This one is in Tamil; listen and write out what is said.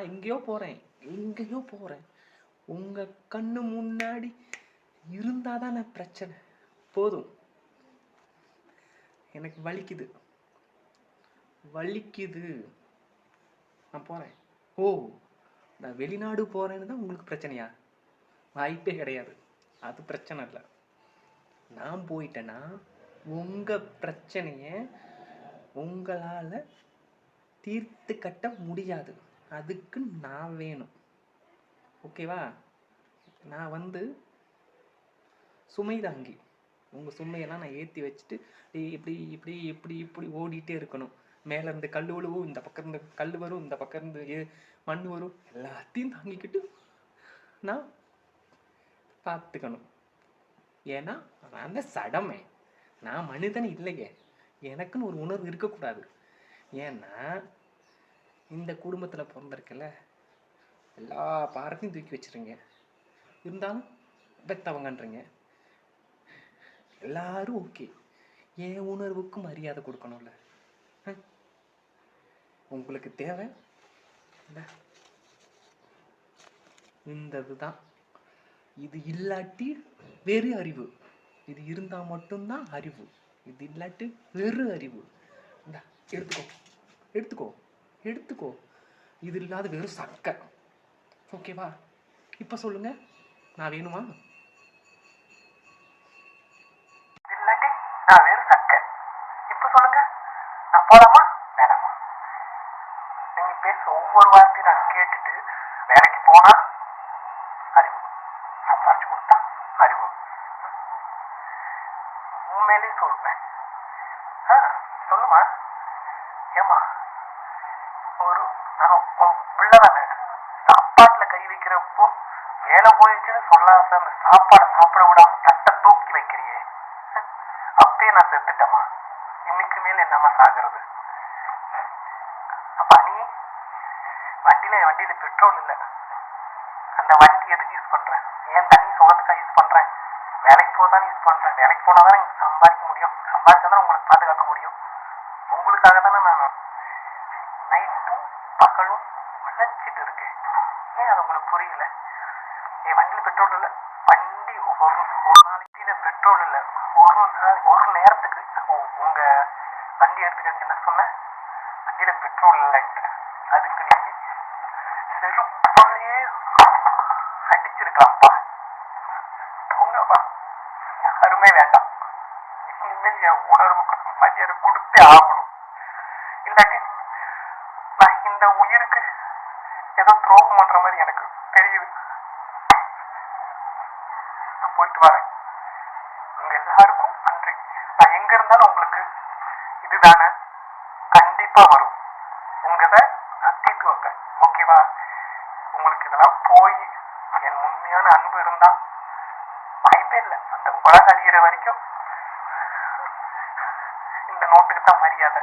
நான் எங்கேயோ போகிறேன் எங்கேயோ போகிறேன் உங்கள் கண்ணு முன்னாடி இருந்தால் தானே பிரச்சனை. போதும். எனக்கு வலிக்குது. வலிக்குது. நான் போகிறேன் ஓ நான் வெளிநாடு போகிறேன்னு தான் உங்களுக்கு பிரச்சனையா? வாய்ப்பே கிடையாது. அது பிரச்சனை இல்லை. நான் போயிட்டேன்னா உங்கள் பிரச்சனையை உங்களால் தீர்த்து கட்ட முடியாது. அதுக்கு நான் வேணும். ஓகேவா? நான் வந்து சுமை தாங்கி உங்கள் சுமையெல்லாம் நான் ஏற்றி வச்சுட்டு இப்படி இப்படி இப்படி இப்படி ஓடிட்டே இருக்கணும். மேலே இருந்து கல் விழுவும் இந்த பக்கம் இருந்து கல் வரும் இந்த பக்கம் இருந்து மண் வரும் எல்லாத்தையும் தாங்கிக்கிட்டு நான் பார்த்துக்கணும். ஏன்னா நான் தான் நான் மனிதன் இல்லையே. எனக்குன்னு ஒரு உணர்வு இருக்கக்கூடாது. ஏன்னா இந்த குடும்பத்தில் பிறந்திருக்கல எல்லா பாரத்தையும் தூக்கி வச்சிருங்க. இருந்தாலும் பெத்தவங்கன்றீங்க. எல்லாரும் ஓகே என் உணர்வுக்கு மரியாதை கொடுக்கணும்ல. உங்களுக்கு தேவை? இந்த. இந்த இதுதான் இது இல்லாட்டி வெறு அறிவு. இது இருந்தால் மட்டும்தான் அறிவு. இது இல்லாட்டி வெறு அறிவு. எடுத்துக்கோ. எடுத்துக்கோ. எடுத்துக்கோ. இது இல்லாத வெறும் சக்கை ஓகேவா? இப்போ சொல்லுங்க. நான் வேணுமா? இல்லாட்டி நான் வெறும் சக்கை இப்போ சொல்லுங்க. நான் போலாமா? வேணாமா? நீங்க பேச ஒவ்வொரு வார்த்தையும் நான் கேட்டுட்டு வேலைக்கு போனா அறிவு. சம்பாரிச்சு கொடுத்தா அறிவு. உண்மையிலே சொல்றேன். ஆ சொல்லுமா? ஏமா ஒரு பிள்ளை தானே சாப்பாட்டுல கை வைக்கிறப்போ வேலை போயிடுச்சுன்னு சொல்லாத அந்த சாப்பாடை சாப்பிட விடாம தட்டை தூக்கி வைக்கிறியே. அப்பயே நான் செத்துட்டேமா இன்னைக்கு மேல என்னம்மா சாகிறது? அப்ப நீ வண்டியில வண்டியில பெட்ரோல் இல்ல. அந்த வண்டி எதுக்கு யூஸ் பண்றேன் ஏன் தண்ணி சுகத்துக்காக யூஸ் பண்றேன் வேலைக்கு போதான் யூஸ் பண்றேன் வேலைக்கு போனா தான் சம்பாதிக்க முடியும். சம்பாதிச்சா தான் உங்களை பாதுகாக்க முடியும். உங்களுக்காக தானே நான் நைட்டும் பகலும் உழைச்சிட்டு இருக்கேன் ஏன் அது உங்களுக்கு புரியல? என் வண்டியில் பெட்ரோல் இல்லை. வண்டி ஒரு ஒரு நாளைக்கு பெட்ரோல் இல்லை. ஒரு நாள் ஒரு நேரத்துக்கு. உங்க வண்டி எடுத்துக்கிறதுக்கு என்ன சொன்னேன் வண்டியில பெட்ரோல் இல்லைன்ட்டு. அதுக்கு நீங்க செருப்பாலேயே அடிச்சிருக்கலாம்ப்பா. போங்கப்பா யாருமே வேண்டாம். இனிமேல் என் உணர்வுக்கு மரியாதை கொடுத்தே ஆகணும். இல்லாட்டி இந்த உயிருக்கு ஏதோ துரோகம் பண்ற மாதிரி எனக்கு தெரியுது. நான் போயிட்டு வரேன். உங்க எல்லாருக்கும் நன்றி. நான் எங்க இருந்தாலும் உங்களுக்கு இதுதானே கண்டிப்பா வரும். உங்கதை நான் தீர்த்து வைப்பேன். ஓகேவா உங்களுக்கு இதெல்லாம் போய் என் உண்மையான அன்பு இருந்தா வாய்ப்பே இல்லை. அந்த உலக அழிகிற வரைக்கும் இந்த நோட்டுக்கு தான் மரியாதை.